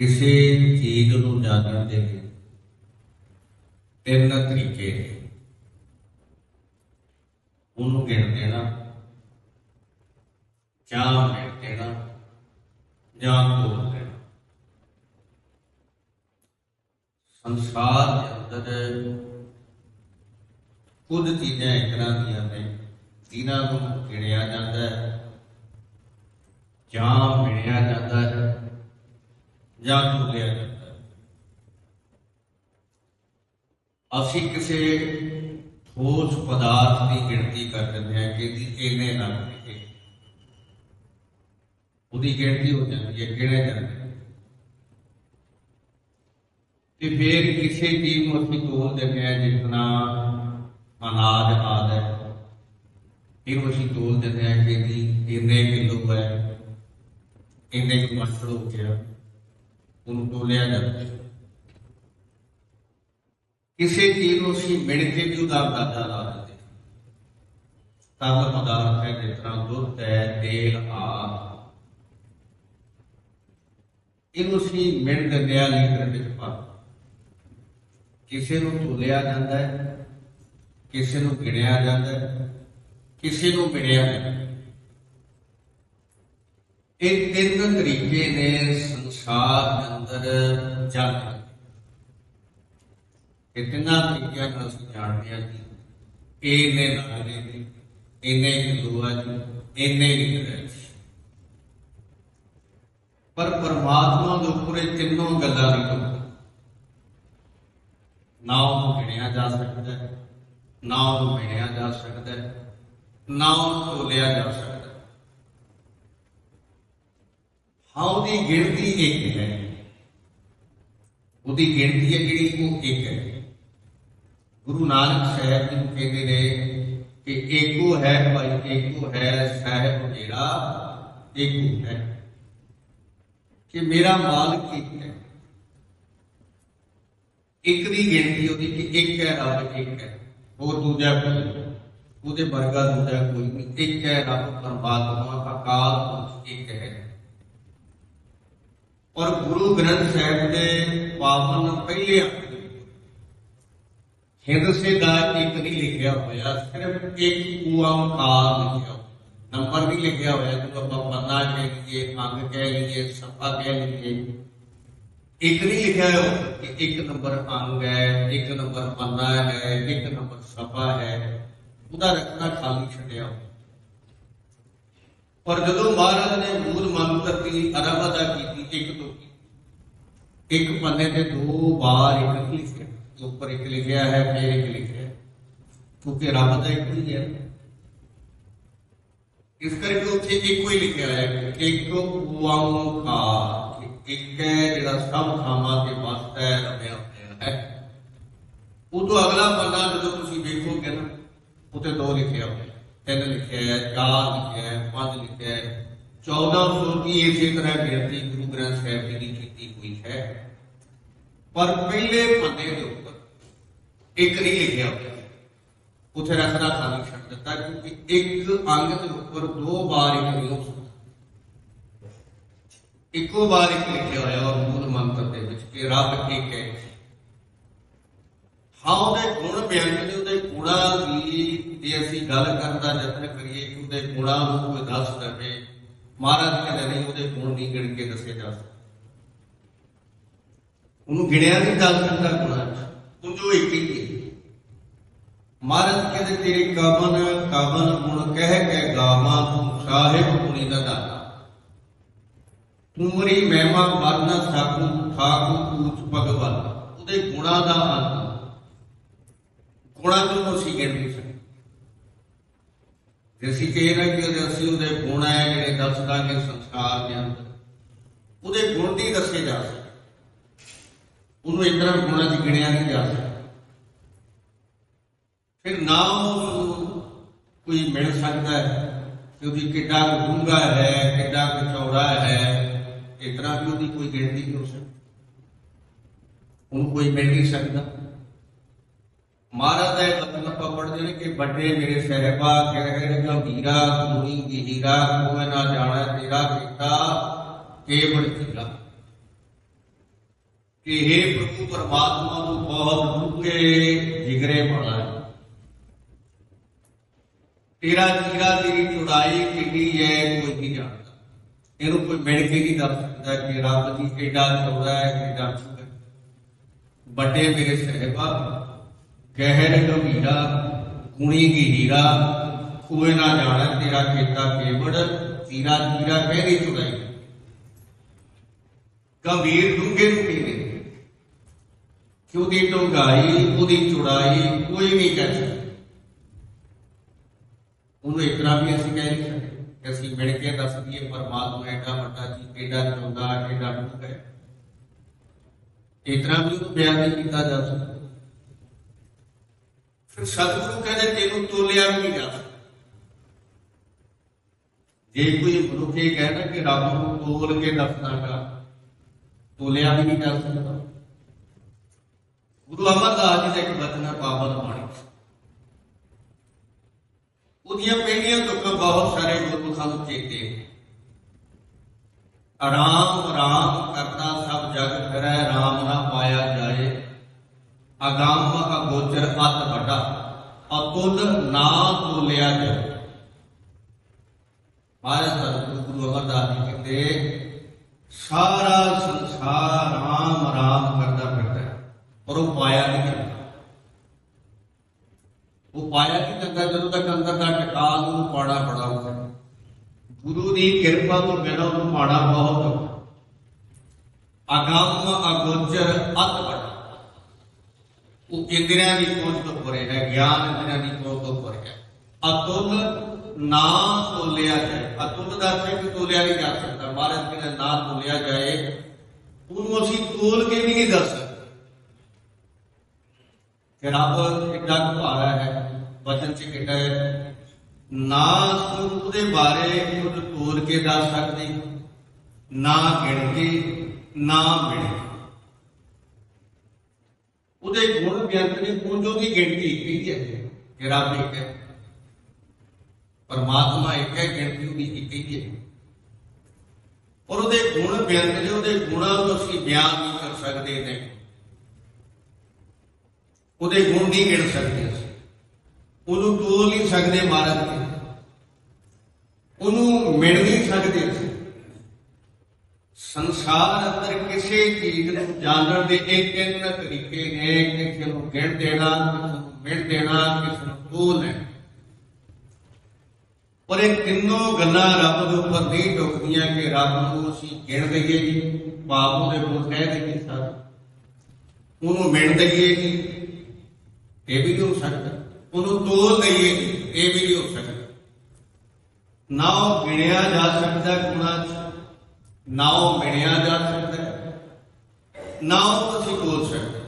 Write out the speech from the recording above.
ਕਿਸੇ ਚੀਜ਼ ਨੂੰ ਜਾਣਨ ਦੇ ਲਈ ਤਿੰਨ ਤਰੀਕੇ ਨੇ ਉਹਨੂੰ ਗਿਣ ਦੇਣਾ ਜਾਂ ਮਿਣ ਦੇਣਾ ਜਾਂ ਤੋੜ ਦੇਣਾ ਸੰਸਾਰ ਦੇ ਅੰਦਰ ਕੁਝ ਚੀਜ਼ਾਂ ਇਸ ਤਰ੍ਹਾਂ ਦੀਆਂ ਨੇ, ਜਿਨ੍ਹਾਂ ਨੂੰ ਗਿਣਿਆ ਜਾਂਦਾ ਹੈ, ਜਾਂ ਮਿਣਿਆ ਜਾਂਦਾ ਹੈ। ਜਾਂ ਤੋਲਿਆ ਜਾਂਦਾ ਹੈ। ਅਸੀਂ ਕਿਸੇ ਠੋਸ ਪਦਾਰਥ ਦੀ ਗਿਣਤੀ ਕਰ ਦਿੰਦੇ ਹਾਂ ਕਿ ਇਹਦੀ ਇੰਨੇ ਨਾਲ ਲਿਖੇ ਉਹਦੀ ਗਿਣਤੀ ਹੋ ਜਾਂਦੀ ਹੈ ਗਿਣਿਆ ਜਾਂਦਾ ਤੇ ਫਿਰ ਕਿਸੇ ਚੀਜ਼ ਨੂੰ ਅਸੀਂ ਤੋਲ ਦਿੰਦੇ ਹਾਂ ਜਿਤਨਾ ਅਨਾਜ ਆਦ ਹੈ। ਫਿਰ ਅਸੀਂ ਤੋਲ ਦਿੰਦੇ ਹਾਂ ਕਿ ਇਹਦੀ ਇੰਨੇ ਕਿਲੋ ਹੈ, ਇੰਨੇ ਕੁਇੰਟਲ ਹੋ ਗਿਆ। ਉਹਨੂੰ ਤੋਲਿਆ ਜਾਂਦਾ ਕਿਸੇ ਚੀਜ਼ ਨੂੰ ਅਸੀਂ ਮਿਣ ਕੇ ਵੀ ਉਹਦਾ ਅੰਦਾਜ਼ਾ ਲਾ ਦਿੰਦੇ ਤਰਲ ਪਦਾਰਥ ਹੈ ਜਿਸ ਤਰ੍ਹਾਂ ਦੁੱਧ ਹੈ, ਤੇਲ, ਆਦਿ। ਇਹਨੂੰ ਅਸੀਂ ਮਿਣ ਦਿੰਦੇ ਹਾਂ ਲੀਟਰ ਵਿੱਚ ਪਾ ਕਿਸੇ ਨੂੰ ਤੋਲਿਆ ਜਾਂਦਾ ਹੈ, ਕਿਸੇ ਨੂੰ ਗਿਣਿਆ ਜਾਂਦਾ ਹੈ, ਕਿਸੇ ਨੂੰ ਮਿਣਿਆ ਜਾਂਦਾ ਹੈ। ਇਹ ਤਿੰਨ ਤਰੀਕੇ ਨੇ ਸੰਸਾਰ ਅੰਦਰ ਜਾਣਨ ਇਹ ਤਿੰਨਾਂ ਤਰੀਕਿਆਂ ਨਾਲ ਅਸੀਂ ਜਾਣਦੇ ਹਾਂ ਕਿ ਇਹ ਨੇ ਨਾਲੇ ਨੇ ਇਹਨੇ ਕਿਲੋ ਜੀ ਇਹਨੇ ਲੀਟਰ ਪਰ ਪਰਮਾਤਮਾ ਦੇ ਉੱਪਰ ਇਹ ਤਿੰਨੋਂ ਗੱਲਾਂ ਨਹੀਂ ਨਾ ਉਹ ਗਿਣਿਆ ਜਾ ਸਕਦਾ ਨਾ ਉਹ ਮਿਣਿਆ ਜਾ ਸਕਦਾ ਨਾ ਉਹਨੂੰ ਤੋਲਿਆ ਜਾ ਸਕਦਾ ਹਾਂ, ਉਹਦੀ ਗਿਣਤੀ ਇੱਕ ਹੈ। ਉਹਦੀ ਗਿਣਤੀ ਹੈ ਜਿਹੜੀ ਉਹ ਇੱਕ ਹੈ। ਗੁਰੂ ਨਾਨਕ ਸਾਹਿਬ ਜੀ ਕਹਿੰਦੇ ਨੇ ਕਿ ਏਕੋ ਹੈ, ਭਾਈ ਏਕੋ ਹੈ, ਸਾਹਿਬ ਜਿਹੜਾ ਏਕੋ ਹੈ। ਕਿ ਮੇਰਾ ਮਾਲਕ ਇੱਕ ਹੈ। ਇੱਕ ਦੀ ਗਿਣਤੀ ਉਹਦੀ ਕਿ ਇੱਕ ਹੈ, ਰੱਬ ਇੱਕ ਹੈ। ਹੋਰ ਦੂਜਾ ਕੋਈ ਉਹਦੇ ਵਰਗਾ ਦੂਜਾ ਕੋਈ ਨਹੀਂ। ਇੱਕ ਹੈ, ਰੱਬ, ਪਰਮਾਤਮਾ, ਅਕਾਲ ਪੁਰਖ, ਇੱਕ ਹੈ। ਔਰ ਗੁਰੂ ਗ੍ਰੰਥ ਸਾਹਿਬ ਦੇ ਪਾਵਨ ਪਹਿਲੇ ਅੱਖਰ ਹਿੰਦ ਸੇ ਦਾ ਇੱਕ ਨਹੀਂ ਲਿਖਿਆ ਹੋਇਆ, ਸਿਰਫ ਇੱਕ ਓੰਕਾਰ ਲਿਖਿਆ। ਨੰਬਰ ਨਹੀਂ ਲਿਖਿਆ ਹੋਇਆ, ਜਦੋਂ ਆਪਾਂ ਪੰਨਾ ਕਹਿ ਲਈਏ, ਅੰਗ ਕਹਿ ਲਈਏ ਸਫਾ ਕਹਿ ਲਈਏ। ਇੱਕ ਨਹੀਂ ਲਿਖਿਆ ਹੋਇਆ ਕਿ ਇੱਕ ਨੰਬਰ ਅੰਗ ਹੈ, ਇੱਕ ਨੰਬਰ ਪੰਨਾ ਹੈ, ਇੱਕ ਨੰਬਰ ਸਫਾ ਹੈ। ਉਹਦਾ ਰੱਖਣਾ ਖਾਲੀ ਛੱਡਿਆ। ਹੋਇਆ। ਪਰ ਜਦੋਂ ਮਹਾਰਾਜ ਨੇ ਮੂਲ ਮੰਤਰ ਦੀ ਆਰੰਭਤਾ ਕੀਤੀ, ਇੱਕ ਤੋਂ ਇੱਕ ਪੰਨੇ ਤੇ ਦੋ ਵਾਰ ਇੱਕ ਨਹੀਂ ਲਿਖਿਆ। ਤੇ ਉੱਪਰ ਇੱਕ ਲਿਖਿਆ ਹੈ, ਫਿਰ ਇੱਕ ਲਿਖਿਆ ਹੈ। ਕਿਉਂਕਿ ਰੱਬ ਦਾ ਇੱਕ ਹੀ ਹੈ। ਇਸ ਕਰਕੇ ਉੱਥੇ ਇੱਕੋ ਹੀ ਲਿਖਿਆ ਹੈ ਕਿ ਇੱਕ ਓੰਕਾਰ। ਕਿ ਇੱਕ ਹੈ ਜਿਹੜਾ ਸਭ ਥਾਵਾਂ ਤੇ ਵਸਦਾ ਹੈ ਰਮਿਆ ਹੋਇਆ ਹੈ। ਉਦੋਂ ਅਗਲਾ ਪੰਨਾ ਜਦੋਂ ਤੁਸੀਂ ਵੇਖੋਗੇ ਨਾ ਉੱਤੇ ਦੋ ਲਿਖਿਆ ਹੋਇਆ ਹੈ। ਤਿੰਨ ਲਿਖਿਆ ਹੈ, ਚਾਰ ਲਿਖਿਆ ਹੈ, ਪੰਜ ਲਿਖਿਆ ਹੈ 1400 ਦੀ ਇਸੇ ਤਰ੍ਹਾਂ ਗਿਣਤੀ ਗੁਰੂ ਗ੍ਰੰਥ ਸਾਹਿਬ ਜੀ ਦੀ ਕੀਤੀ ਹੋਈ ਹੈ। ਪਰ ਪਹਿਲੇ ਪੰਨੇ ਦੇ ਉੱਪਰ ਇੱਕ ਨਹੀਂ ਲਿਖਿਆ ਹੋਇਆ। ਉੱਥੇ ਰੱਖਣਾ ਖਾਲੀ ਛੱਡ ਦਿੱਤਾ, ਕਿਉਂਕਿ ਇੱਕ ਅੰਗ ਦੇ ਉੱਪਰ ਦੋ ਵਾਰ ਇੱਕ ਨਹੀਂ ਹੋ ਸਕਦਾ। ਇੱਕੋ ਵਾਰ ਇੱਕ ਲਿਖਿਆ ਹੋਇਆ ਔਰ ਮੂਲ ਮੰਤਰ ਦੇ ਵਿੱਚ ਕਿ ਰੱਬ ਇੱਕ ਹੈ। ਹਾਂ, ਉਹਦੇ ਗੁਣ ਬਿਆਨ ਦੇ ਉਹਦੇ ਗੁਣਾਂ ਦੀ ਜੇ ਅਸੀਂ ਗੱਲ ਕਰਨ ਦਾ ਯਤਨ ਕਰੀਏ ਕਿ ਉਹਦੇ ਗੁਣਾਂ ਨੂੰ ਕੋਈ ਦੱਸ ਦੇਵੇ। ਮਹਾਰਾਜ ਕਹਿੰਦੇ ਨਹੀਂ ਉਹਦੇ ਗੁਣ ਨਹੀਂ ਗਿਣ ਕੇ ਦੱਸੇ ਜਾ ਸਕਦੇ। ਉਹਨੂੰ ਗਿਣਿਆ ਨਹੀਂ ਜਾ ਸਕਦਾ ਗੁਣਾਂ ਉਹ ਜੋ ਇੱਕ ਹੀ ਹੈ। ਮਹਾਰਾਜ ਕਹਿੰਦੇ, ਤੇਰੇ ਕਵਨ ਕਵਨ ਗੁਣ ਕਹਿ ਕੇ ਗਾਵਾਂ, ਤੂੰ ਸਾਹਿਬ ਗੁਣੀ ਦਾ ਦਾਤਾ। ਤੁਮਰੀ ਮਹਿਮਾ ਵਰਨਾ ਸਾਕੂ ਠਾਕੂ ਪੂਛ ਭਗਵਾਨ। ਉਹਦੇ ਗੁਣਾਂ ਦਾ ਅੰਤ। ਗੁਣਾਂ ਨੂੰ ਅਸੀਂ ਗਿਣ ਨਹੀਂ ਜੇ ਅਸੀਂ ਕਹਿ ਕਿ ਉਹਦੇ ਅਸੀਂ ਉਹਦੇ ਗੁਣ ਹੈ ਜਿਹੜੇ ਦੱਸ ਦਾਂਗੇ ਸੰਸਕਾਰ ਦੇ ਅੰਦਰ। ਉਹਦੇ ਗੁਣ ਨਹੀਂ ਦੱਸੇ ਜਾ ਸਕਦੇ। ਉਹਨੂੰ ਇਸ ਤਰ੍ਹਾਂ ਗੁਣਾਂ 'ਚ ਗਿਣਿਆ ਨਹੀਂ ਜਾ ਸਕਦਾ। ਫਿਰ ਨਾ ਉਹ ਕੋਈ ਮਿਲ ਸਕਦਾ ਹੈ ਕਿ ਉਹਦੀ ਕਿੱਡਾ ਕੁ ਡੂੰਘਾ ਹੈ, ਕਿੱਡਾ ਕੁ ਚੌੜਾ ਹੈ, ਇਤਨਾ ਵੀ ਉਹਦੀ ਕੋਈ ਗਿਣਤੀ ਨਹੀਂ ਹੋ ਸਕਦੀ। ਉਹਨੂੰ ਕੋਈ ਮਿਲ ਨਹੀਂ ਸਕਦਾ। ਮਹਾਰਾਜ ਦਾ ਇਹ ਬਚਨ ਆਪਾਂ ਪੜ੍ਹਦੇ ਨੇ ਕਿ ਵੱਡੇ ਮੇਰੇ ਸਹਿਬਾ ਕਹਿ ਰਹੇ ਨੇ ਜੋ ਹੀਰਾ ਗੁਣੀ ਦੀ ਹੀਰਾ ਕੋਈ ਨਾ ਜਾਣਾ ਤੇਰਾ ਕੀਤਾ ਕੇਵਲ ਹੀਰਾ ਕਿ हे ਪ੍ਰਭੂ ਪਰਮਾਤਮਾ ਤੂੰ ਬਹੁਤ ਡੂੰਘੇ ਜਿਗਰੇ ਵਾਲਾ ਹੈ ਤੇਰਾ ਜੀਰਾ ਤੇਰੀ ਚੁੜਾਈ ਕਿੰਨੀ ਹੈ ਕੋਈ ਨਹੀਂ ਜਾਣਦਾ ਇਹਨੂੰ ਕੋਈ ਮਿਲ ਕੇ ਨਹੀਂ ਦੱਸ ਸਕਦਾ ਕਿ ਰੱਬ ਦੀ ਕਿੱਡਾ ਚੌੜਾ ਹੈ ਕਿੱਡਾ ਡੂੰਘਾ ਹੈ ਵੱਡੇ ਮੇਰੇ ਸਹਿਬਾ ਗਹਿਰ ਗੰਭੀਰਾ ਗੁਣੀ ਕੀ ਹੀਰਾ ਨਾ ਜਾਣੈ ਤੇਰਾ ਕੀਤਾ ਕੇਵੜ ਤੀਰਾ ਜੀਰਾ ਕਹਿਰੀ ਚੁੜਾਈ ਗੰਭੀਰ ਡੂੰਘੇ ਨੂੰ ਕਹਿੰਦੇ ਕਿ ਉਹਦੀ ਉਹਦੀ ਚੁੜਾਈ, ਕੋਈ ਨਹੀਂ ਕਹਿ ਸਕਦਾ ਉਹਨੂੰ ਇਤਨਾ ਵੀ ਅਸੀਂ ਕਹਿ ਨਹੀਂ ਸਕਦੇ। ਕਿ ਅਸੀਂ ਮਿਲ ਕੇ ਦੱਸ ਦਈਏ, ਪਰਮਾਤਮਾ ਐਡਾ ਵੱਡਾ ਜੀ, ਕਿਹੜਾ ਚੌਦਾ, ਕਿਹੜਾ ਡੂੰਘਾ ਇਤਨਾ ਵੀ ਉਹਨੂੰ ਬਿਆਨ ਨਹੀਂ ਕੀਤਾ ਜਾ ਸਕਦਾ। ਫਿਰ ਸਤਿਗੁਰੂ ਕਹਿੰਦੇ ਤੈਨੂੰ ਤੋਲਿਆ ਵੀ ਨਹੀਂ ਜਾ ਜੇ ਕੋਈ ਮਨੁੱਖ ਇਹ ਕਹਿੰਦਾ ਕਿ ਰੱਬ ਨੂੰ ਤੋਲ ਕੇ ਦੱਸਣਾਗਾ ਤੋਲਿਆ ਵੀ ਨਹੀਂ ਜਾ ਸਕਦਾ। ਗੁਰੂ ਅਮਰਦਾਸ ਜੀ ਦਾ ਇੱਕ ਬਚਨ ਹੈ, ਪਾਵਨ ਬਾਣੀ। ਉਹਦੀਆਂ ਪਹਿਲੀਆਂ ਤੁਕਾਂ ਬਹੁਤ ਸਾਰੇ ਗੁਰਮੁਖਾਂ ਨੂੰ ਚੇਤੇ ਆਰਾਮ ਰਾਮ ਕਰਤਾ ਸਭ ਜਗ ਫਿਰੈ, ਰਾਮ ਨਾ ਪਾਇਆ ਜਾਏ। ਅਗੰਮ ਅਤੁਲ ਨਾ ਤੋਲਿਆ ਜਾਏ ਮਹਾਰਾਜ ਸਤਿਗੁਰੂ ਗੁਰੂ ਅਮਰਦਾਸ ਜੀ ਕਹਿੰਦੇ, ਸਾਰਾ ਸੰਸਾਰ ਰਾਮ ਰਾਮ ਕਰਦਾ ਫਿਰਦਾ ਪਰ ਉਹ ਪਾਇਆ ਨਹੀਂ ਕਰਦਾ ਉਹ ਪਾਇਆ ਨਹੀਂ ਜਾਂਦਾ, ਜਦੋਂ ਤੱਕ ਅੰਦਰ ਦਾ ਟਿਕਾ ਨੂੰ ਪਾੜਾ ਬੜਾ ਹੁੰਦਾ ਗੁਰੂ ਦੀ ਕਿਰਪਾ ਤੋਂ ਬਿਨਾਂ ਉਹਨੂੰ ਪਾੜਾ ਬਹੁਤ ਔਖਾ ਅਗੰਮ ਅਗੋਚਰ ਅਤ ਵੱਡਾ। ਉਹ ਇੰਦਰੀਆਂ ਦੀ ਪਹੁੰਚ ਤੋਂ ਪਰੇ ਹੈ, ਗਿਆਨ ਇੰਦਰੀਆਂ ਦੀ ਪਹੁੰਚ ਤੋਂ ਪਰੇ ਹੈ। ਅਤੁਲ ਨਾ ਤੋਲਿਆ ਜਾਏ। ਅਤੁਲ ਦਾ ਅਰਥ ਤੋਲਿਆ ਨਹੀਂ ਜਾ ਸਕਦਾ। ਮਹਾਰਾਜ ਕਹਿੰਦੇ, ਨਾ ਤੋਲਿਆ ਜਾਏ। ਉਹਨੂੰ ਅਸੀਂ ਤੋਲ ਕੇ ਵੀ ਨਹੀਂ ਦੱਸ ਸਕਦੇ। ਕਿ ਰੱਬ ਕਿੱਡਾ ਭਾਰਾ ਹੈ, ਵਚਨ ਚ ਕਿੱਡਾ ਹੈ, ਨਾ ਉਹਦੇ ਬਾਰੇ ਕੁਝ ਤੋਲ ਕੇ ਦੱਸ ਸਕਦੇ। ਨਾ ਗਿਣ ਕੇ ਨਾ ਮਿਣ ਉਹਦੇ ਗੁਣ ਬਿਆੰਤ ਨੇ, ਪੁੰਜੋ ਦੀ ਗਿਣਤੀ ਕੀ ਹੈ ਕਿ ਰੱਬ ਇੱਕ ਹੈ। ਪਰਮਾਤਮਾ ਇੱਕ ਹੈ, ਗਿਣਤੀ ਉਹਦੀ ਇੱਕ ਹੀ ਹੈ। ਔਰ ਉਹਦੇ ਗੁਣ ਬਿਆੰਤ ਨੇ, ਉਹਦੇ ਗੁਣਾਂ ਨੂੰ ਅਸੀਂ ਬਿਆਨ ਨਹੀਂ ਕਰ ਸਕਦੇ ਨੇ ਉਹਦੇ ਗੁਣ ਨਹੀਂ ਗਿਣ ਸਕਦੇ ਅਸੀਂ। ਉਹਨੂੰ ਤੋਲ ਨਹੀਂ ਸਕਦੇ ਮਹਾਰਾਜ ਦੇ ਉਹਨੂੰ ਮਿਣ ਨਹੀਂ ਸਕਦੇ ਸੰਸਾਰ ਅੰਦਰ ਕਿਸੇ ਚੀਜ਼ ਨੂੰ ਜਾਣਨ ਦੇ ਇੱਕ ਇੱਕ ਤਰੀਕੇ ਨੇ, ਕਿਸੇ ਨੂੰ ਗਿਣ ਦੇਣਾ, ਕਿਸੇ ਨੂੰ ਮਿਣ ਦੇਣਾ, ਕਿਸੇ ਨੂੰ ਤੋਲ ਹੈ ਪਰ ਇਹ ਤਿੰਨੋਂ ਗੱਲਾਂ ਰੱਬ ਦੇ ਉੱਪਰ ਨਹੀਂ ਢੁਕਦੀਆਂ ਕਿ ਰੱਬ ਨੂੰ ਅਸੀਂ ਗਿਣ ਦਈਏ ਜੀ, ਪਾਪ ਉਹਦੇ ਕੋਲ ਕਹਿ ਦਈਏ ਸਾਰੇ ਉਹਨੂੰ ਮਿਣ ਦਈਏ ਜੀ, ਇਹ ਵੀ ਨਹੀਂ ਹੋ ਸਕਦਾ। ਉਹਨੂੰ ਤੋਲ ਦਈਏ ਜੀ, ਇਹ ਵੀ ਨਹੀਂ ਹੋ ਸਕਦਾ। ਨਾ ਉਹ ਗਿਣਿਆ ਜਾ ਸਕਦਾ ਗੁਣਾਂ 'ਚ ਨਾ ਉਹ ਮਿਣਿਆ ਜਾ ਸਕਦਾ ਹੈ, ਨਾ ਉਹ ਅਸੀਂ ਸਕਦੇ